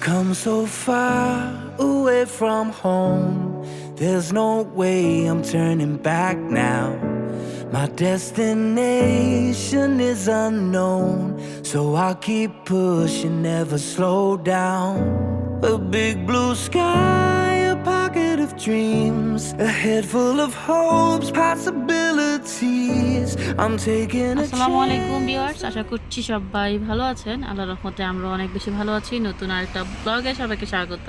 come so far away from home. There's no way I'm turning back now. My destination is unknown, so I'll keep pushing, never slow down. A big blue sky, a pocket of dreams, a head full of hopes, possibilities. আসসালামু আলাইকুম viewers আশা করছি সবাই ভালো আছেন। আল্লাহর রহমতে আমরা অনেক বেশি ভালো আছি। নতুন আরেকটা ব্লগে সবাইকে স্বাগত।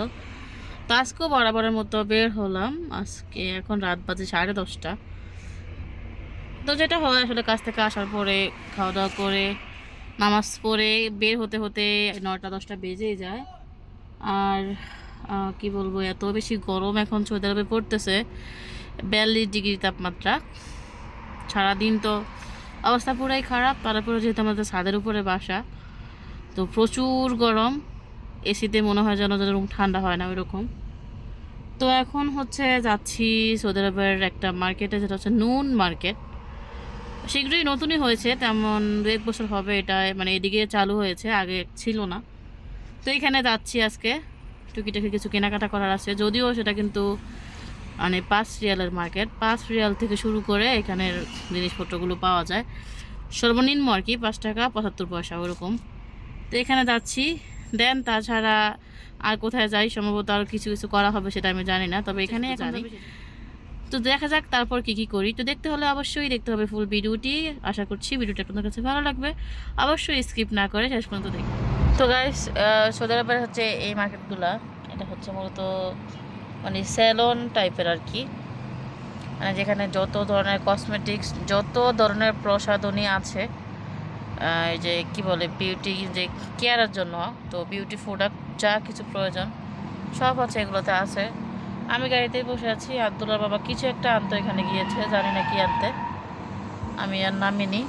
তো আজকেও বরাবরের মতো বের হলাম। আজকে এখন রাত বাজে সাড়ে দশটা। তো যেটা হয় আসলে কাজ থেকে আসার পরে খাওয়া দাওয়া করে নামাজ পড়ে বের হতে হতে নটা দশটা বেজেই যায়। আর কি বলব এত বেশি গরম এখন সৌদি আরবে পড়তেছে। বিয়াল্লিশ ডিগ্রি তাপমাত্রা। সারাদিন তো অবস্থা পুরাই খারাপ। তারপরে যেহেতু আমাদের ছাদের উপরে বাসা, তো প্রচুর গরম। এসিতে মনে হয় যেন যেরকম ঠান্ডা হয় না ওইরকম। তো এখন হচ্ছে যাচ্ছি সৌদি আরবের একটা মার্কেটে যেটা হচ্ছে নুন মার্কেট শীঘ্রই নতুনই হয়েছে, তেমন দু এক বছর হবে এটা মানে এদিকে চালু হয়েছে, আগে ছিল না। তো এখানে যাচ্ছি আজকে। টুকিটাকি কিছু কেনাকাটা করার আছে, যদিও সেটা কিন্তু মানে পাঁচ রিয়ালের মার্কেট। পাঁচ রিয়াল থেকে শুরু করে এখানের জিনিসপত্রগুলো পাওয়া যায়। সর্বনিম্ন আর কি পাঁচ টাকা পঁচাত্তর পয়সা ওরকম। তো এখানে যাচ্ছি। দেন তাছাড়া আর কোথায় যাই সম্ভবত আর কিছু কিছু করা হবে সেটা আমি জানি না তবে এখানে জানি। তো দেখা যাক তারপর কি কি করি। তো দেখতে হলে অবশ্যই দেখতে হবে ফুল ভিডিওটি। আশা করছি ভিডিওটা আপনাদের কাছে ভালো লাগবে। অবশ্যই স্কিপ না করে শেষ পর্যন্ত দেখুন। তো গাইস সৌদি আরবের হচ্ছে এই মার্কেটগুলা এটা হচ্ছে মূলত মানে স্যালন টাইপের আর কি। মানে যেখানে যত ধরনের কসমেটিক্স যত ধরনের প্রসাধনী আছে এই যে কি বলে বিউটি যে কেয়ারের জন্য, তো বিউটি প্রোডাক্ট যা কিছু প্রয়োজন, সব আছে এগুলোতে আছে। আমি গাড়িতে বসে আছি, আবদুল্লার বাবা কিছু একটা আনতে এখানে গিয়েছে, জানি না কি আনতে। আমি আর নামিনি।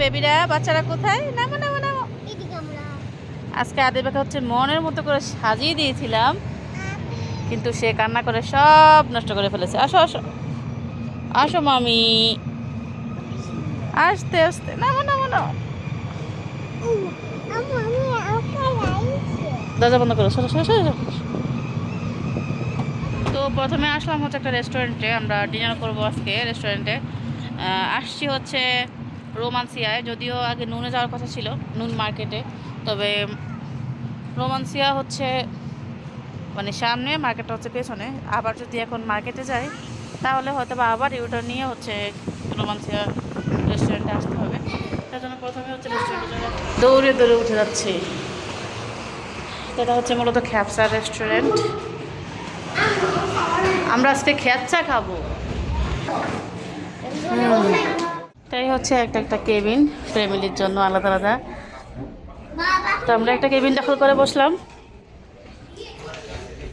বেবিরা বাচ্চারা কোথায়? নামো নামো নামো। আজকে আদিবাকে হচ্ছে মনের মতো করে সাজিয়ে দিয়েছিলাম কিন্তু সে কান্না করে সব নষ্ট করে ফেলেছে। আসো আসো। আসো মামি। আস্তে আস্তে। নামো নামো নামো। দরজা বন্ধ করো। সরো সরো সরো। তো প্রথমে আসলাম হচ্ছে একটা রেস্টুরেন্টে আমরা ডিনার করব আজকে রেস্টুরেন্টে আসছি হচ্ছে রোমান্সিয়ায়, যদিও আগে নুনে যাওয়ার কথা ছিল, নুন মার্কেটে। তবে রোমান্সিয়া হচ্ছে মানে সামনে, মার্কেটটা হচ্ছে পেছনে। আবার যদি এখন মার্কেটে যাই, তাহলে হয়তো বা আবার ইউটার নিয়ে হচ্ছে রোমান্সিয়া রেস্টুরেন্টে আসতে হবে। তার জন্য প্রথমে হচ্ছে রেস্টুরেন্টে দৌড়ে দৌড়ে উঠে যাচ্ছি। এটা হচ্ছে মূলত খ্যাপসা রেস্টুরেন্ট আমরা আজকে খ্যাপসা খাব। তাই হচ্ছে একটা একটা কেবিন ফ্যামিলির জন্য আলাদা আলাদা। তো আমরা একটা কেবিন দখল করে বসলাম।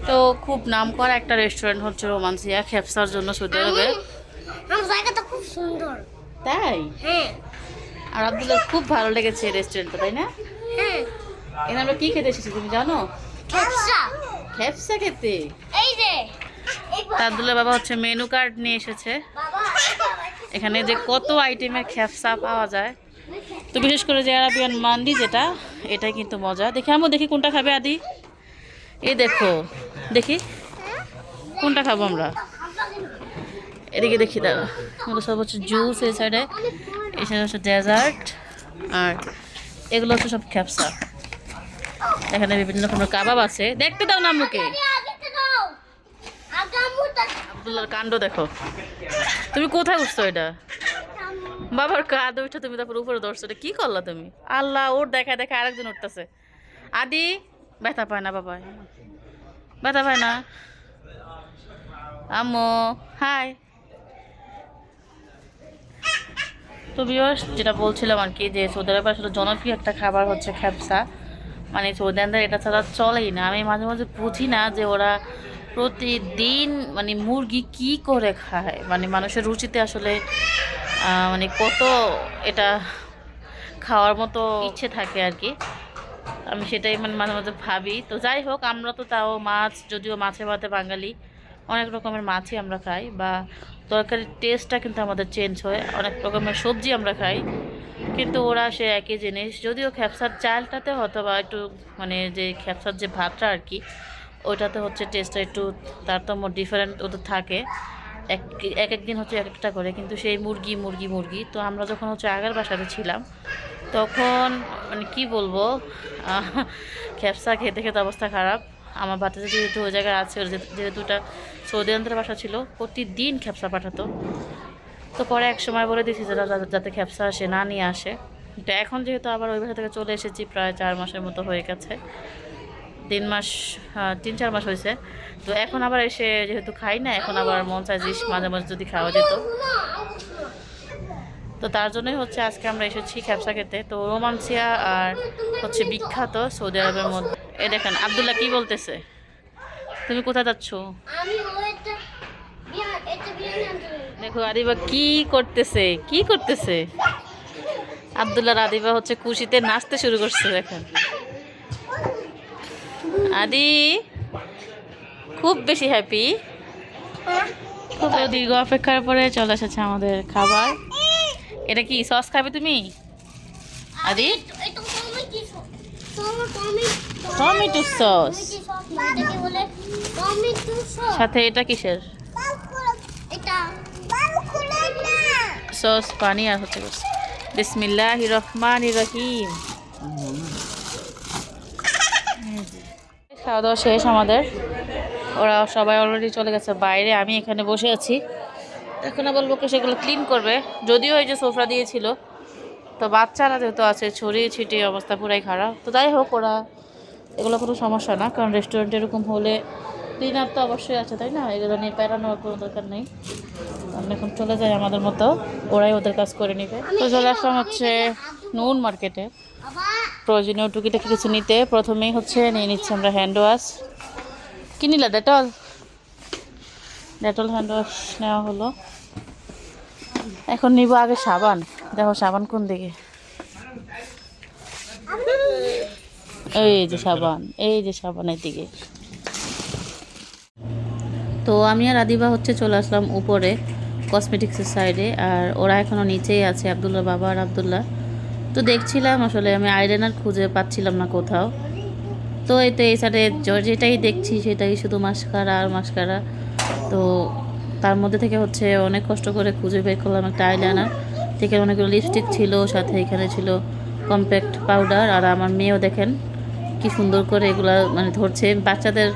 তো খুব নাম করা একটা রেস্টুরেন্ট হচ্ছে রোমান্সিয়া খেপসার জন্য সৌদি আরবে জায়গাটা খুব সুন্দর। তাই? হ্যাঁ। আর আব্দুল্লাহ খুব ভালো লেগেছে রেস্টুরেন্টটা তাই না? হ্যাঁ। এখানে আমরা কি খেতে এসেছি তুমি জানো? খেপসা। খেপসা খেতে? এই যে। আব্দুল্লাহ বাবা হচ্ছে মেনু কার্ড নিয়ে এসেছে। বাবা এখানে যে কত আইটেমের খেপসা পাওয়া যায়। তো বিশেষ করে যে আরাবিয়ান মান্ডি যেটা, এটাই কিন্তু মজা। দেখি আমও দেখি কোনটা খাবে আদি। এই দেখো, দেখি কোনটা খাব আমরা। এদিকে দেখি এগুলো সব হচ্ছে জুস এই সাইডে এই সাইডে হচ্ছে ডেজার্ট আর এগুলো হচ্ছে সব খেপসা এখানে বিভিন্ন রকমের কাবাব আছে। দেখতে দাও না দাও আগামুটা আব্দুল্লাহর কাণ্ড দেখো। তুমি কোথায় উঠছো এটা? বাবার কাঁধ উঠে তুমি তারপর উপরে ধরছো এটা কি করলা তুমি? আল্লাহ, ওর দেখা দেখা আরেকজন উঠতেছে। আদি, ব্যথা পায় না বাবা। ব্যথা পায় না? আম্মু, হাই। তো বিয়স যেটা বলছিলাম আর কি, যে সৌদি আরবের আসলে জনপ্রিয় একটা খাবার হচ্ছে খ্যাপসা। মানে সৌদি আরবের এটা ছাড়া চলেই না। আমি মাঝে মাঝে বুঝি না যে ওরা প্রতিদিন মানে মুরগি কি করে খায়? মানে মানুষের রুচিতে আসলে মানে কত এটা খাওয়ার মতো ইচ্ছে থাকে আর কি। আমি সেটাই মানে মাঝে মাঝে ভাবি। তো যাই হোক, আমরা তো তাও মাছ, যদিও মাছে ভাতে বাঙালি, অনেক রকমের মাছই আমরা খাই বা তরকারির টেস্টটা কিন্তু আমাদের চেঞ্জ হয়। অনেক রকমের সবজি আমরা খাই। কিন্তু ওরা সে একই জিনিস। যদিও খ্যাপসার চালটাতে হয়তো বা একটু মানে যে খ্যাপসার যে ভাতটা আর কি ওইটাতে হচ্ছে টেস্টটা একটু তারতম্য ডিফারেন্ট ওদের থাকে। এক এক একদিন হচ্ছে এক একটা করে, কিন্তু সেই মুরগি মুরগি মুরগি। তো আমরা যখন হচ্ছে আগের বাসাতে ছিলাম, তখন মানে কি বলব খ্যাপসা খেতে খেতে অবস্থা খারাপ। আমার বাচ্চাদের যেহেতু ওই জায়গায় আছে যেহেতু ওটা সৌদি আরবের বাসা ছিল, প্রতিদিন খ্যাপসা পাঠাতো। তো পরে এক সময় বলে দিয়েছি যে যাতে- যাতে খ্যাপসা আসে, না নিয়ে আসে। তো এখন যেহেতু আবার ওই বাসা থেকে চলে এসেছি, প্রায় চার মাসের মতো হয়ে গেছে। তিন মাস হ্যাঁ, তিন চার মাস হয়েছে। তো এখন আবার এসে যেহেতু খাই না এখন আবার মন চায় মাঝে মাঝে যদি খাওয়া যেত। তো তার জন্যই হচ্ছে আজকে আমরা এসেছি খ্যাপসা খেতে। তো রোমান্সিয়া আর হচ্ছে বিখ্যাত সৌদি আরবের মধ্যে। এ দেখেন আবদুল্লাহ কি বলতেছে? তুমি কোথায় যাচ্ছ। দেখো আদিবা কি করতেছে? কি করতেছে? আবদুল্লাহ আদিবা হচ্ছে খুশিতে নাচতে শুরু করছে দেখেন। আদি, খুব বেশি হ্যাপি খুব দীর্ঘ অপেক্ষার পরে চলে এসেছে আমাদের খাবার। এটা কি সস খাবে তুমি? আদি? টমেটো সস সাথে এটা কিসের? সস পানি আর হচ্ছে বিসমিল্লাহ রহমান রহিম। খাওয়া দাওয়া শেষ আমাদের। ওরা সবাই অলরেডি চলে গেছে বাইরে, আমি এখানে বসে আছি। এখন বলব কি সেগুলো ক্লিন করবে। যদিও এই যে সোফা দিয়েছিল তো বাচ্চারা যেহেতু আছে, ছড়িয়ে ছিটিয়ে অবস্থা পুরাই খারাপ। তো যাই হোক, ওরা এগুলো কোনো সমস্যা না, কারণ রেস্টুরেন্ট এরকম হলে ক্লিনার তো অবশ্যই আছে, তাই না? এগুলো নিয়ে প্যারানোর কোনো দরকার নেই। আমরা এখন চলে যাই আমাদের মতো, ওরাই ওদের কাজ করে নেবে। তো চলে আসলাম হচ্ছে নুন মার্কেটে প্রয়োজনীয় টুকিটাকি কিছু নিতে প্রথমেই হচ্ছে নিয়ে নিচ্ছি আমরা hand wash Dettol? Dettol hand wash নেওয়া হলো। এখন নিব আগে সাবান। দেখো সাবান কোন দিকে। এই যে সাবান, এই যে সাবানের দিকে। তো আমি আর আদিবা হচ্ছে চলে আসলাম উপরে কসমেটিক্সের সাইডে আর ওরা এখনও নিচেই আছে, আবদুল্লাহ বাবা আর আবদুল্লাহ। তো দেখছিলাম, আসলে আমি আইলাইনার খুঁজে পাচ্ছিলাম না কোথাও। তো এতে এই সাইডে যেটাই দেখছি সেটাই শুধু মাস্কারা আর মাস্কারা তো তার মধ্যে থেকে হচ্ছে অনেক কষ্ট করে খুঁজে বের করলাম একটা আইলাইনার থেকে অনেকগুলো লিপস্টিক ছিল, সাথে এখানে ছিল কম্প্যাক্ট পাউডার আর আমার মেয়েও দেখেন কি সুন্দর করে এগুলা মানে ধরছে। বাচ্চাদের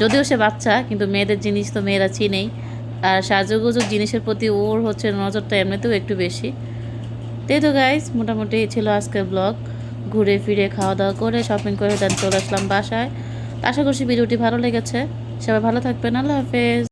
যদিও সে বাচ্চা, কিন্তু মেয়েদের জিনিস তো মেয়েরা চিনেই। আর সাজুগুজুর জিনিসের প্রতি ওর হচ্ছে নজরটা এমনিতেও একটু বেশি। তাই তো গাইজ মোটামুটি ছিল আজকের ব্লগ ঘুরে ফিরে খাওয়া দাওয়া করে শপিং করে দেন চলে আসলাম বাসায়। আশা করছি ভিডিওটি ভালো লেগেছে। সবাই ভালো থাকবেন, আল্লাহ হাফেজ।